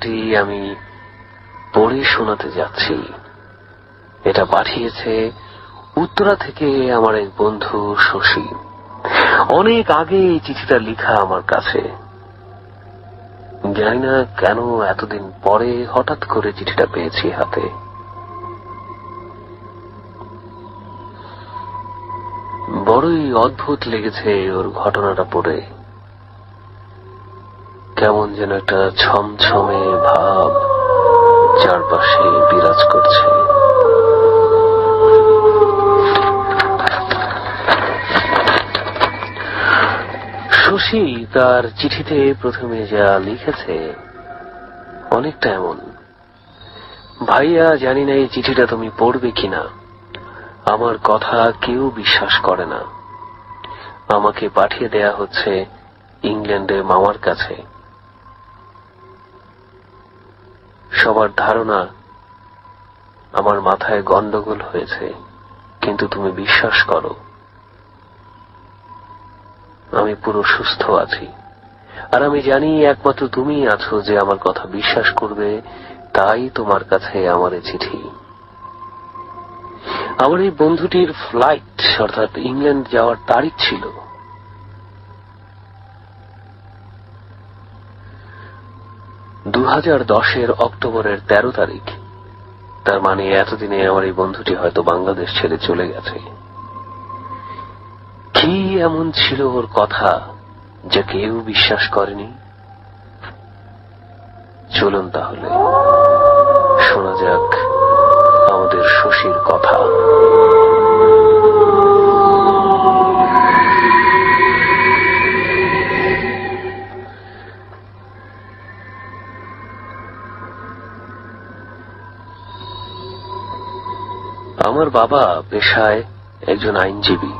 ঘটনাটি আমি পড়ে শোনাতে যাচ্ছি। এটা পাঠিয়েছে উত্তরা থেকে আমার এক বন্ধু শশী। অনেক আগে এই চিঠিটা লেখা আমার কাছে। জানি না কেন এতদিন পরে হঠাৎ করে চিঠিটা পেয়েছি হাতে। বড়ই অদ্ভুত লেগেছে ওর ঘটনাটা পড়ে। কেমন যেন একটা ছমছমে ভাব চারপাশে বিরাজ করছে। শশী তার চিঠিতে প্রথমে যা লিখেছে, অনেকটা এমন। ভাইয়া, জানি না এই চিঠিটা তুমি পড়বে কিনা। আমার কথা কেউ বিশ্বাস করে না। আমাকে পাঠিয়ে দেয়া হচ্ছে ইংল্যান্ডে মামার কাছে। সবার ধারণা আমার মাথায় গন্ডগোল হয়েছে, কিন্তু তুমি বিশ্বাস করো। আমি পুরো সুস্থ আছি। আর আমি জানি একমাত্র তুমিই আছো যে আমার কথা বিশ্বাস করবে, তাই তোমার কাছে আমার চিঠি। আমার এই বন্ধুটির ফ্লাইট অর্থাৎ ইংল্যান্ড যাওয়ার তারিখ ছিল হাজার দশের অক্টোবরের তেরো তারিখ। তার মানে এতদিনে আমার এই বন্ধুটি হয়তো বাংলাদেশ ছেড়ে চলে গেছে। কি এমন ছিল ওর কথা যা কেউ বিশ্বাস করেনি? চলুন তাহলে। শোনা যাক আমাদের শশীর কথা। বাবা পেশায় একজন আইনজীবী।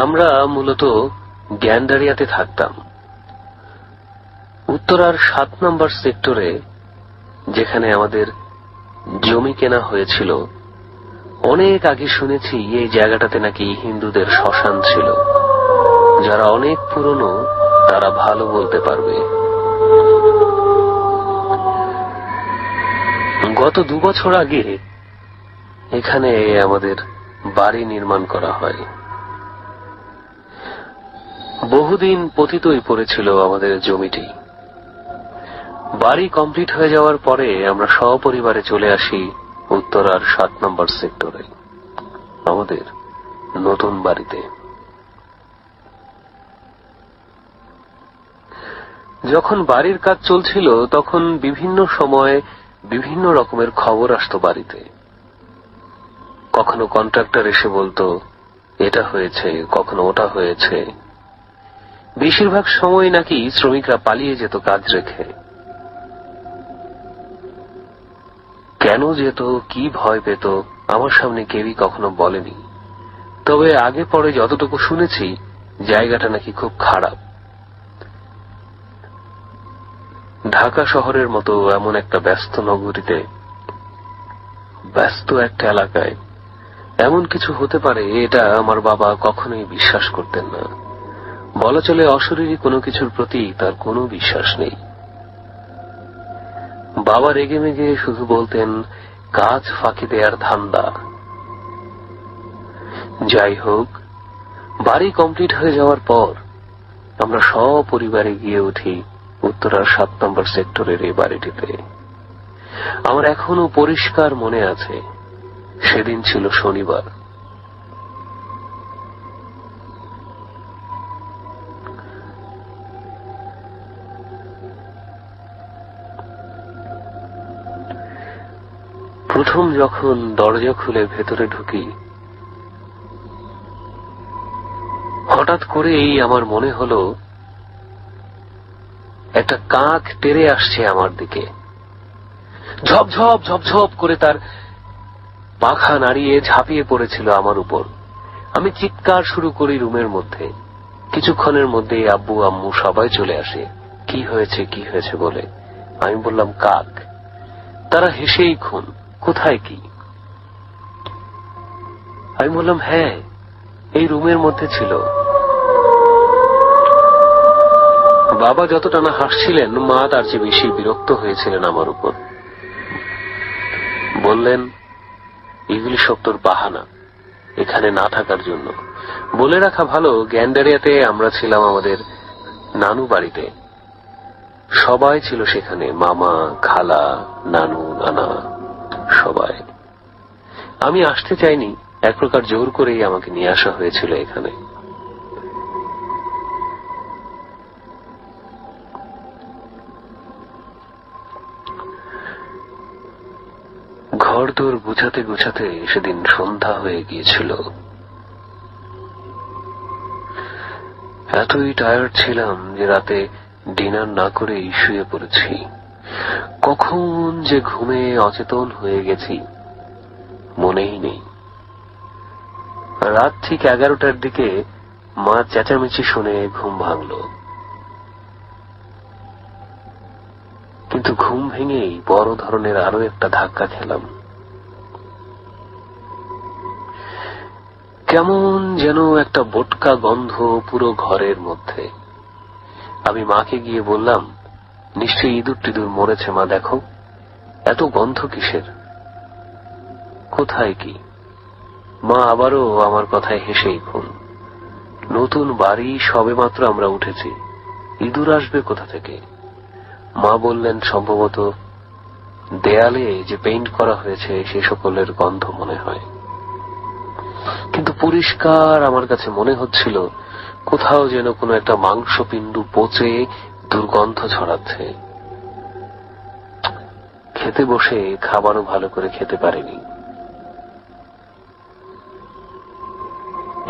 আমরা মূলত গ্যান্ডারিয়াতে থাকতাম। উত্তরার সাত নম্বর সেক্টরে, যেখানে আমাদের জমি কেনা হয়েছিল, অনেক আগে শুনেছি এই জায়গাটাতে নাকি হিন্দুদের শ্মশান ছিল, যারা অনেক পুরনো তারা ভালো বলতে পারবে। গত দু বছর আগে এখানে আমাদের বাড়ি নির্মাণ করা হয়। বহুদিন পতিতই পড়েছিল আমাদের জমিটি। বাড়ি কমপ্লিট হয়ে যাওয়ার পরে আমরা সপরিবারে চলে আসি উত্তরার সাত নম্বর সেক্টরে, আমাদের নতুন বাড়িতে। যখন বাড়ির কাজ চলছিল, তখন বিভিন্ন সময় বিভিন্ন রকমের খবর আসতো বাড়িতে। কখনো কন্ট্রাক্টর এসে বলতো, এটা হয়েছে, কখনো ওটা হয়েছে। বেশিরভাগ সময় নাকি শ্রমিকরা পালিয়ে যেত কাজ রেখে। কেন যেত, কি ভয় পেত, আমার সামনে কেউই কখনো বলেনি। তবে আগে পরে যতটুকু শুনেছি, জায়গাটা নাকি খুব খারাপ। ঢাকা শহরের মতো এমন একটা ব্যস্ত নগরীতে, ব্যস্ত একটা এলাকায় এমন কিছু হতে পারে, এটা আমার বাবা কখনোই বিশ্বাস করতেন না। বলা চলে অশরীরী কোনো কিছুর প্রতি তার কোনো বিশ্বাস নেই। বাবা রেগে মেগে শুধু বলতেন, কাজ ফাঁকি দেয়ার ধান্দা। যাই হোক, বাড়ি কমপ্লিট হয়ে যাওয়ার পর আমরা সপরিবারে গিয়ে উঠি উত্তরার সাত নম্বর সেক্টরের এই বাড়িটিতে। আমার এখনও পরিষ্কার মনে আছে সেদিন ছিল শনিবার। প্রথম যখন দরজা খুলে ভেতরে ঢুকি, হঠাৎ করেই আমার মনে হলো, একটা কাক টেরে আসছে আমার দিকে। ঝপঝপ ঝপঝপ করে তার পাখা নাড়িয়ে ঝাঁপিয়ে পড়েছিল আমার উপর। আমি চিৎকার শুরু করি রুমের মধ্যে। কিছুক্ষণের মধ্যেই আব্বু আম্মু সবাই চলে আসে। কি হয়েছে কি হয়েছে বলে। আমি বললাম, কাক। তারা হেসেই খুন। কোথায় কি? আমি বললাম হ্যাঁ এই রুমের মধ্যে ছিল। বাবা যতটা না হাসছিলেন, মা তার চেয়ে বেশি বিরক্ত হয়েছিলেন আমার উপর। বললেন এগুলি সব তোর বাহানা এখানে না থাকার জন্য। বলে রাখা ভালো, গ্যান্ডারিয়াতে আমরা ছিলাম আমাদের নানু বাড়িতে। সবাই ছিল সেখানে, মামা, খালা, নানু, নানা, সবাই। আমি আসতে চাইনি, এক প্রকার জোর করেই আমাকে নিয়ে আসা হয়েছিল এখানে। ঘর দোর গুছাতে গুছাতে সেদিন সন্ধ্যা হয়ে গিয়েছিল। এতই টায়ার্ড ছিলাম যে রাতে ডিনার না করেই শুয়ে পড়েছি। কখন যে ঘুমে অচেতন হয়ে গেছি, মনেই নেই। রাত ঠিক এগারোটার দিকে মা চেঁচামেচি শুনে ঘুম ভাঙল। কিন্তু ঘুম ভেঙেই বড় ধরনের আরও একটা ধাক্কা খেলাম। কেমন যেন একটা বোটকা গন্ধ পুরো ঘরের মধ্যে। আমি মাকে গিয়ে বললাম, নিশ্চয়ই ইঁদুর টিদুর মরেছে, মা, দেখো। এত গন্ধ কিসের? কোথায় কি? মা আবারও আমার কথায় হেসেই খুন নতুন বাড়ি সবেমাত্র আমরা উঠেছি। ইঁদুর আসবে কোথা থেকে? মা বললেন, সম্ভবত দেয়ালে যে পেইন্ট করা হয়েছে, সে সকলের গন্ধ মনে হয়। কিন্তু পরিষ্কার আমার কাছে মনে হচ্ছিল, কোথাও যেন কোনো একটা মাংসপিণ্ডু পচে দুর্গন্ধ ছড়াচ্ছে। খেতে বসে খাবারও ভালো করে খেতে পারেনি।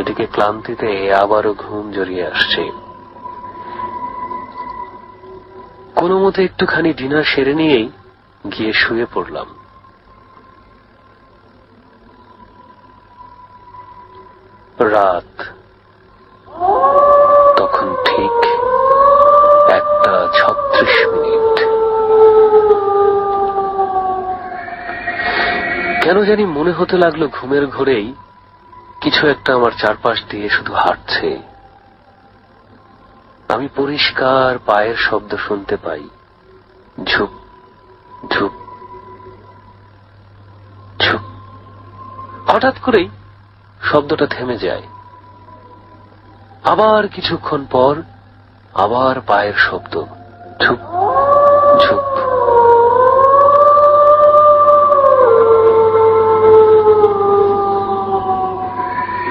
এদিকে ক্লান্তিতে আবারও ঘুম জড়িয়ে আসছে। কোনো মতে একটুখানি ডিনার সেরে নিয়েই গিয়ে শুয়ে পড়লাম। রাত। তখন ঠিক একটা ছত্রিশ মিনিট। কেন জানি মনে হতে লাগল ঘুমের ঘোরেই কিছু একটা আমার চারপাশ দিয়ে শুধু হাঁটছে। আমি পরিষ্কার পায়ের শব্দ শুনতে পাই। ঝুপ ঝুপ ঝুপ। হঠাৎ করেই শব্দটা থেমে যায়। আবার কিছুক্ষণ পর আবার পায়ের শব্দ। ঝুপ ঝুপ।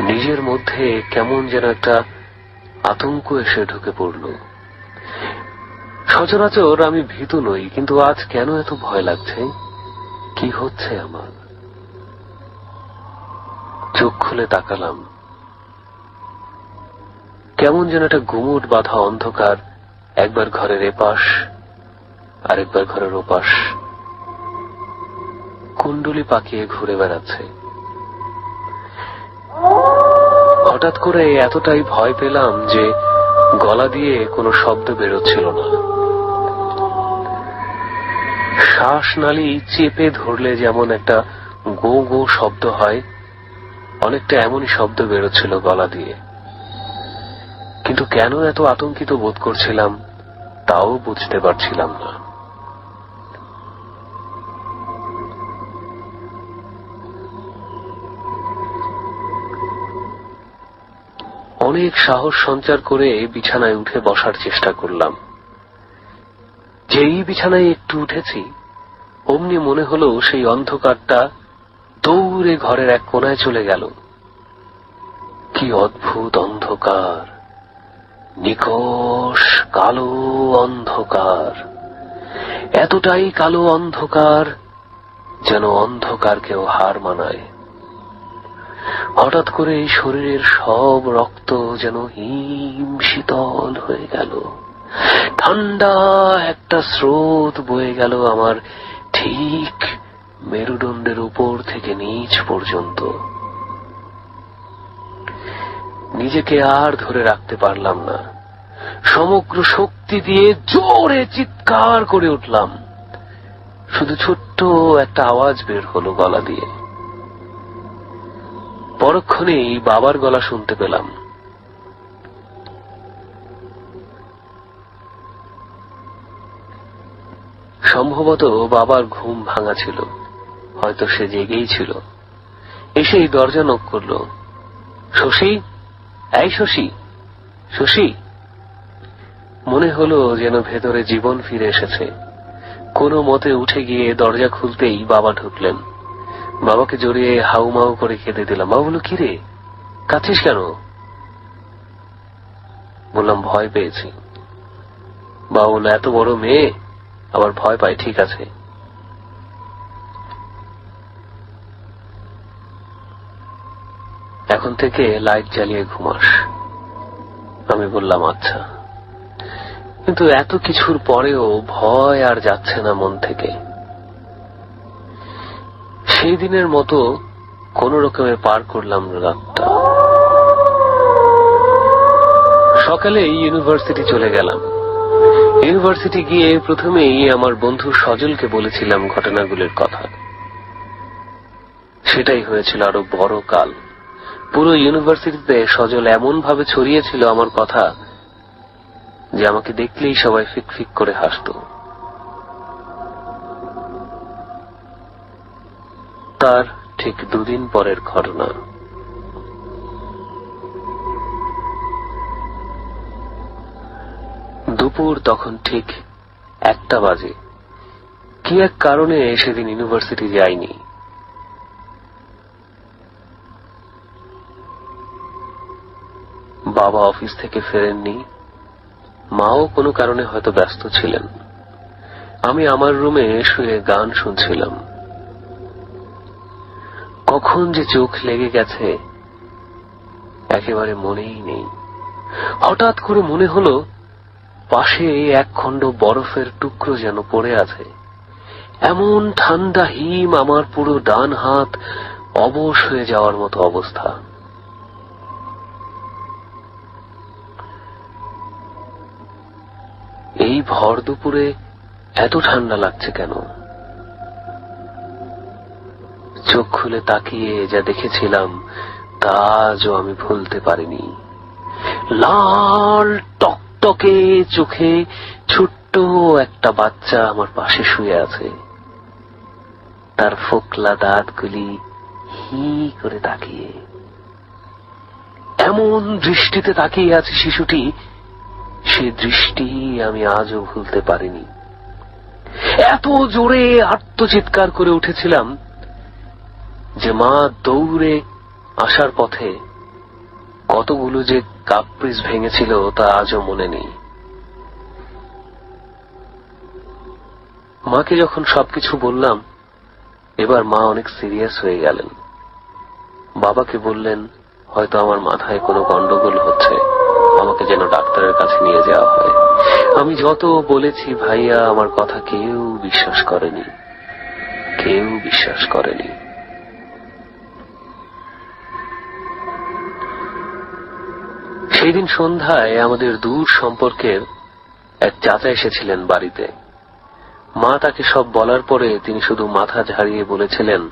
নিজের মধ্যে কেমন যেন একটা আতঙ্ক এসে ঢুকে পড়ল। সচরাচর আমি ভীতু নই, কিন্তু আজ কেন এত ভয় লাগছে? কি হচ্ছে আমার? চোখ খুলে তাকালাম। কেমন যেন একটা গুমুট বাঁধা অন্ধকার, একবার ঘরের এপাশ, আরেকবার ঘরের ওপাশ। কুণ্ডলি পাকিয়ে ঘুরে বেড়াচ্ছে। হঠাৎ করে এতটাই ভয় পেলাম যে গলা দিয়ে কোনো শব্দ বেরোচ্ছিল না। শ্বাস শ্বাসনালী চেপে ধরলে যেমন একটা গো গো শব্দ হয় অনেকটা এমনই শব্দ বেরোচ্ছিল গলা দিয়ে। কিন্তু কেন এত আতঙ্কিত বোধ করছিলাম, তাও বুঝতে পারছিলাম না। অনেক সাহস সঞ্চার করে বিছানায় উঠে বসার চেষ্টা করলাম। যেই বিছানায় একটু উঠেছি, অমনি মনে হলো সেই অন্ধকারটা দৌড়ে ঘরের এক কোনায় চলে গেল। কি অদ্ভুত অন্ধকার, নিকষ কালো অন্ধকার। এতটাই কালো অন্ধকার যেন অন্ধকারকেও হার মানায়। হঠাৎ করে শরীরের সব রক্ত যেন হিম শীতল হয়ে গেল। ঠান্ডা একটা স্রোত বয়ে গেল আমার ঠিক মেরুদণ্ডের উপর থেকে নিচ পর্যন্ত। নিজেকে আর ধরে রাখতে পারলাম না। সমগ্র শক্তি দিয়ে জোরে চিৎকার করে উঠলাম। শুধু ছোট্ট একটা আওয়াজ বের হলো গলা দিয়ে। পরক্ষণেই বাবার গলা শুনতে পেলাম। সম্ভবত বাবার ঘুম ভাঙা ছিল। হয়তো সে জেগেই ছিল। এসেই দরজা নক করল। শশী? এই শশী? শশী? মনে হলো যেন ভেতরে জীবন ফিরে এসেছে। কোনো মতে উঠে গিয়ে দরজা খুলতেই বাবা ঢুকলেন। বাবাকে জড়িয়ে হাউমাউ করে কেঁদে দিলাম। বাবা বলল কিরে কাছিস কেন? বললাম, ভয় পেয়েছি। বাবা বলল, এত বড় মেয়ে? আবার ভয় পায়, ঠিক আছে। এখন থেকে লাইট জ্বালিয়ে ঘুমাস। আমি বললাম আচ্ছা। কিন্তু এত কিছুর পরেও ভয় আর যাচ্ছে না মন থেকে। সেই দিনের মতো কোন রকমে পার করলাম রাতটা। সকালে ইউনিভার্সিটি চলে গেলাম। ইউনিভার্সিটি গিয়ে প্রথমেই আমার বন্ধু সজলকে বলেছিলাম ঘটনাগুলির কথা। সেটাই হয়েছিল আরও বড় কাল। পুরো ইউনিভার্সিটিতে সজল এমন ভাবে ছড়িয়েছিল আমার কথা যে আমাকে দেখলেই সবাই ফিক ফিক করে হাসত। তার ঠিক দুদিন পরের ঘটনা। দুপুর তখন ঠিক একটা বাজে। কি এক কারণে সেদিন ইউনিভার্সিটি যাইনি বাবা অফিস থেকে ফেরেননি। মাও কোনো কারণে হয়তো ব্যস্ত ছিলেন। আমি আমার রুমে শুয়ে গান শুনছিলাম। কখন যে চোখ লেগে গেছে, একেবারে মনেই নেই। হঠাৎ করে মনে হলো, পাশে এক খণ্ড বরফের টুকরো যেন পড়ে আছে। এমন ঠান্ডা হিম আমার পুরো ডান হাত অবশ হয়ে যাওয়ার মতো অবস্থা। এই ভর দুপুরে এত ঠান্ডা লাগছে কেন? চোখ খুলে তাকিয়ে যা দেখেছিলাম, তা আজও আমি ভুলতে পারিনি। লাল টকটকে চোখে ছোট্ট একটা বাচ্চা আমার পাশে শুয়ে আছে। তার ফোকলা দাঁতগুলি হি করে তাকিয়ে। এমন দৃষ্টিতে তাকিয়ে আছে শিশুটি সে দৃষ্টি আমি আজও ভুলতে পারিনি। এত জোরে আত্মচিৎকার করে উঠেছিলাম যে মা দৌড়ে আসার পথে কতগুলো যে কাপ্রিস ভেঙেছিল তা আজও মনে নেই। মাকে যখন সবকিছু বললাম, এবার মা অনেক সিরিয়াস হয়ে গেলেন। বাবাকে বললেন, হয়তো আমার মাথায় কোনো গন্ডগোল হচ্ছে। আমাকে যেন ডাক্তারের কাছে নিয়ে যাওয়া হয়। আমি যত বলেছি, ভাইয়া, আমার কথা কেউ বিশ্বাস করেনি। কেউ বিশ্বাস করেনি। সেই দিন সন্ধ্যায় আমাদের দূর সম্পর্কের এক চাচা এসেছিলেন বাড়িতে। মা তাকে সব বলার পরে তিনি শুধু মাথা ঝাড়িয়ে বলেছিলেন,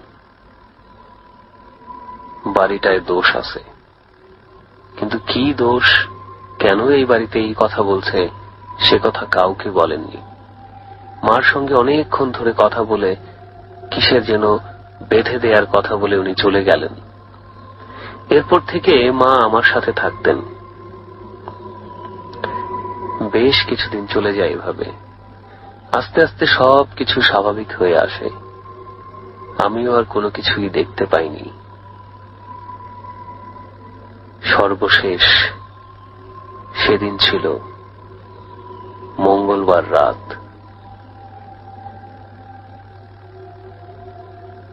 বাড়িটায় দোষ আছে। কিন্তু কি দোষ? কেন এই বাড়িতে এই কথা বলছে? সে কথা কাউকে বলেননি। মার সঙ্গে অনেকক্ষণ ধরে কথা বলে কিসের যেন বেঁধে দেওয়ার কথা বলে উনি চলে গেলেন। এরপর থেকে মা আমার সাথে থাকতেন। বেশ কিছুদিন চলে যায় এভাবে। আস্তে আস্তে সব কিছু স্বাভাবিক হয়ে আসে। আমিও আর কোনো কিছুই দেখতে পাইনি। সর্বশেষ সেদিন ছিল মঙ্গলবার রাত।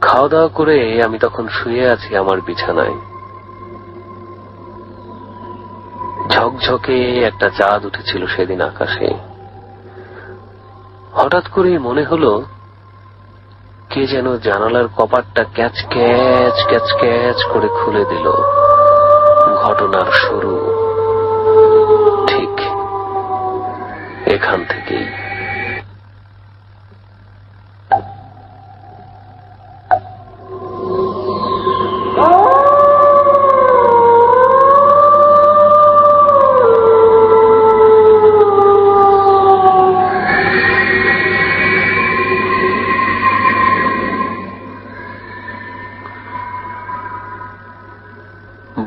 খাওয়া দাওয়া করে আমি তখন শুয়ে আছি আমার বিছানায়। ঝকঝকে একটা চাঁদ উঠেছিল সেদিন আকাশে। হঠাৎ করে মনে হলো, কে যেন জানালার কপাটটা ক্যাচ ক্যাচ ক্যাচ ক্যাচ করে খুলে দিল। ঘটনার শুরু। এখান থেকেই।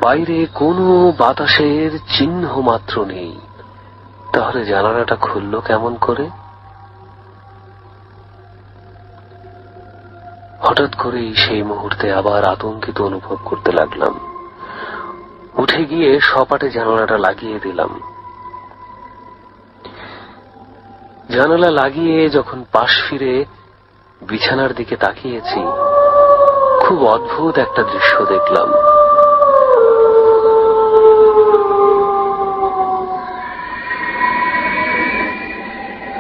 বাইরে কোনো বাতাসের চিহ্ন মাত্র নেই। তাহলে জানালাটা খুলল কেমন করে? হঠাৎ করেই সেই মুহূর্তে আবার আতঙ্কিত অনুভব করতে লাগলাম। উঠে গিয়ে সপাটে জানালাটা লাগিয়ে দিলাম। জানালা লাগিয়ে যখন পাশ ফিরে বিছানার দিকে তাকিয়েছি, খুব অদ্ভুত একটা দৃশ্য দেখলাম।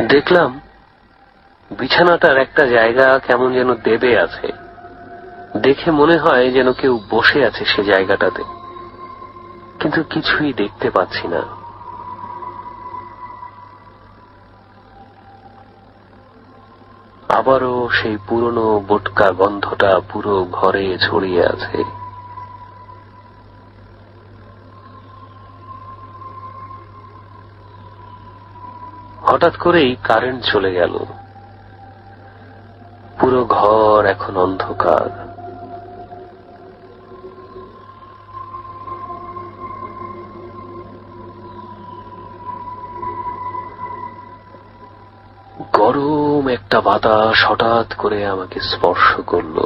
দেখলাম বিছানাটার একটা জায়গা কেমন যেন দেবে আছে। দেখে মনে হয় যেন কেউ বসে আছে সে জায়গাটাতে। কিন্তু কিছুই দেখতে পাচ্ছি না। আবারও সেই পুরনো বোটকা গন্ধটা পুরো ঘরে ছড়িয়ে আছে। হঠাৎ করেই কারেন্ট চলে গেল। পুরো ঘর এখন অন্ধকার। গরম একটা বাতাস হঠাৎ করে আমাকে স্পর্শ করল।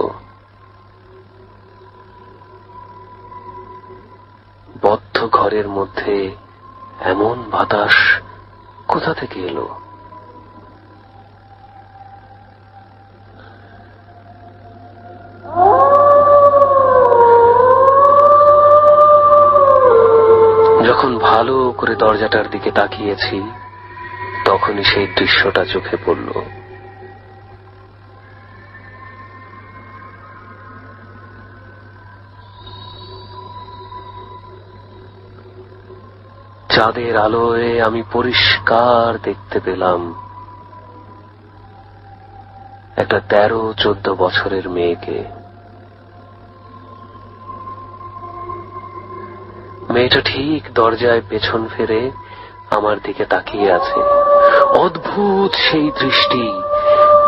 বদ্ধ ঘরের মধ্যে এমন বাতাস কোথা থেকে এলো? যখন ভালো করে দরজাটার দিকে তাকিয়েছি তখনই সেই দৃশ্যটা চোখে পড়ল। চাঁদের আলোয় আমি পরিষ্কার দেখতে পেলাম। একটা তেরো, চোদ্দ বছরের মেয়েকে। মেয়েটা ঠিক দরজায় পেছন ফেরে আমার দিকে তাকিয়ে আছে। অদ্ভুত সেই দৃষ্টি।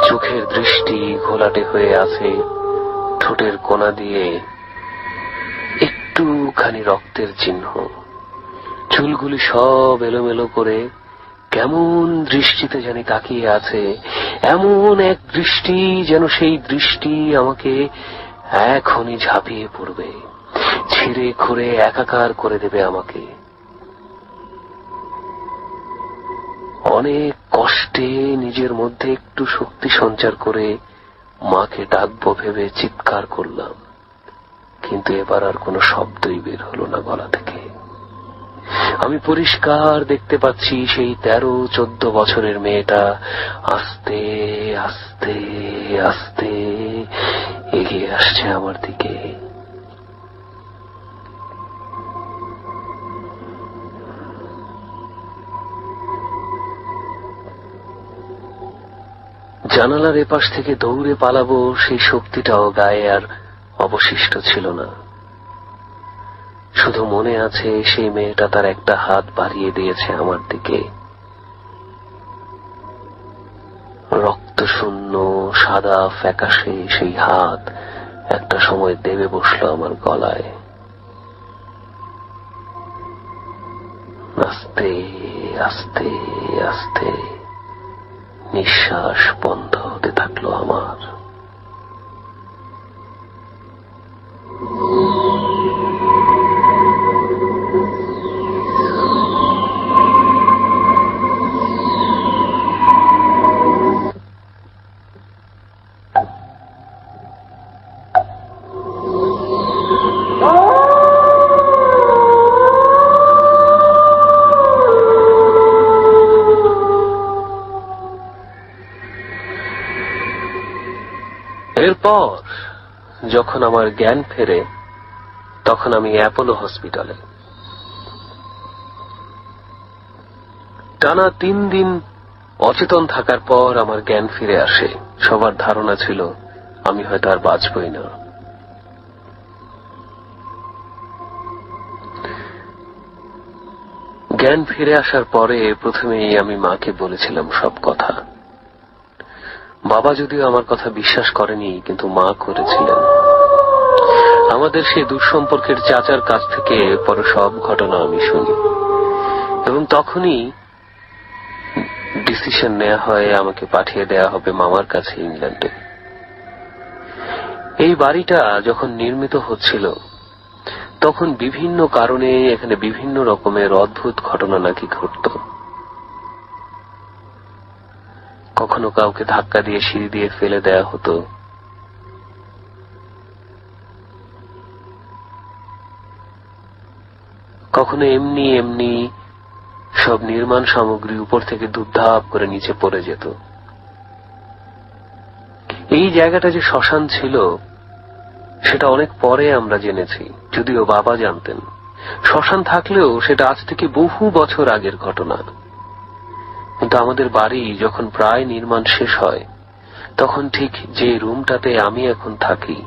চোখের দৃষ্টি ঘোলাটে হয়ে আছে ঠোঁটের কোনা দিয়ে। একটুখানি রক্তের চিহ্ন। চুলগুলি সব এলোমেলো করে কেমন দৃষ্টিতে জানি তাকিয়ে আছে, এমন এক দৃষ্টি যেন সেই দৃষ্টি আমাকে এখনই ঝাঁপিয়ে পড়বে, ছিঁড়ে খুঁড়ে একাকার করে দেবে আমাকে। অনেক কষ্টে নিজের মধ্যে একটু শক্তি সঞ্চার করে মাকে ডাকবো ভেবে চিৎকার করলাম, কিন্তু এবার আর কোনো শব্দই বের হলো না গলা থেকে। আমি পরিষ্কার দেখতে পাচ্ছি সেই তেরো, চোদ্দ বছরের মেয়েটা। আস্তে আস্তে আস্তে এগিয়ে আসছে আমার দিকে। জানালার এপাশ থেকে দৌড়ে পালাবো, সেই শক্তিটাও গায়ে আর অবশিষ্ট ছিল না। শুধু মনে আছে সেই মেয়েটা তার একটা হাত বাড়িয়ে দিয়েছে আমার দিকে। রক্ত শূন্য, সাদা ফ্যাকাশে সেই হাত একটা সময় দেবে বসল আমার গলায়। আস্তে আস্তে আস্তে নিঃশ্বাস বন্ধ হতে থাকল আমার। এরপর যখন আমার জ্ঞান ফেরে, তখন আমি অ্যাপোলো হসপিটালে। টানা তিন দিন অচেতন থাকার পর আমার জ্ঞান ফিরে আসে। সবার ধারণা ছিল, আমি হয়তো আর বাঁচবই না। জ্ঞান ফিরে আসার পরে প্রথমেই আমি মাকে বলেছিলাম সব কথা। বাবা যদিও আমার কথা বিশ্বাস করেনি, কিন্তু মা করেছিলেন। আমাদের সেই দুঃসম্পর্কের চাচার কাছ থেকে পরে সব ঘটনা আমি শুনি। এবং তখনই ডিসিশন নেওয়া হয়, আমাকে পাঠিয়ে দেয়া হবে মামার কাছে ইংল্যান্ডে। এই বাড়িটা যখন নির্মিত হচ্ছিল, তখন বিভিন্ন কারণে এখানে বিভিন্ন রকমের অদ্ভুত ঘটনা নাকি ঘটত। কখনো কাউকে ধাক্কা দিয়ে সিঁড়ি দিয়ে ফেলে দেয়া হতো। কখনো এমনি এমনি সব নির্মাণ সামগ্রী উপর থেকে দুধাপ করে নিচে পড়ে যেত। এই জায়গাটা যে শ্মশান ছিল, সেটা অনেক পরে আমরা জেনেছি, যদিও বাবা জানতেন। শ্মশান থাকলেও সেটা আজ থেকে বহু বছর আগের ঘটনা। কিন্তু আমাদের বাড়ি যখন প্রায় নির্মাণ শেষ হয়, তখন ঠিক যে রুমটাতে আমি এখন থাকি,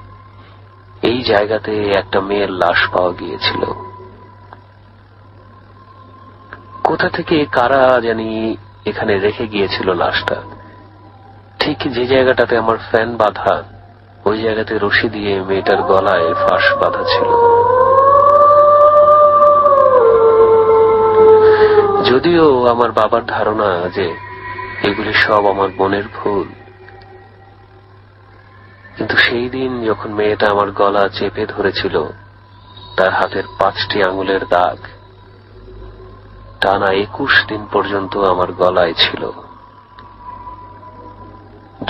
এই জায়গাতে একটা মেয়ের লাশ পাওয়া গিয়েছিল। কোথা থেকে কারা জানি এখানে রেখে গিয়েছিল লাশটা? ঠিক যে জায়গাটাতে আমার ফ্যান বাঁধা, ওই জায়গাতে রশি দিয়ে মেয়েটার গলায় ফাঁস বাঁধা ছিল। যদিও আমার বাবার ধারণা যে এগুলি সব আমার মনের ভুল, কিন্তু সেই দিন যখন মেয়েটা আমার গলা চেপে ধরেছিল, তার হাতের পাঁচটি আঙুলের দাগ টানা একুশ দিন পর্যন্ত আমার গলায় ছিল।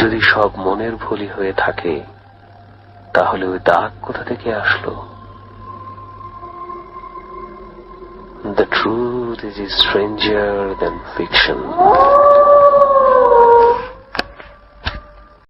যদি সব মনের ভুলই হয়ে থাকে, তাহলে ওই দাগ কোথা থেকে আসলো? The truth is stranger than fiction.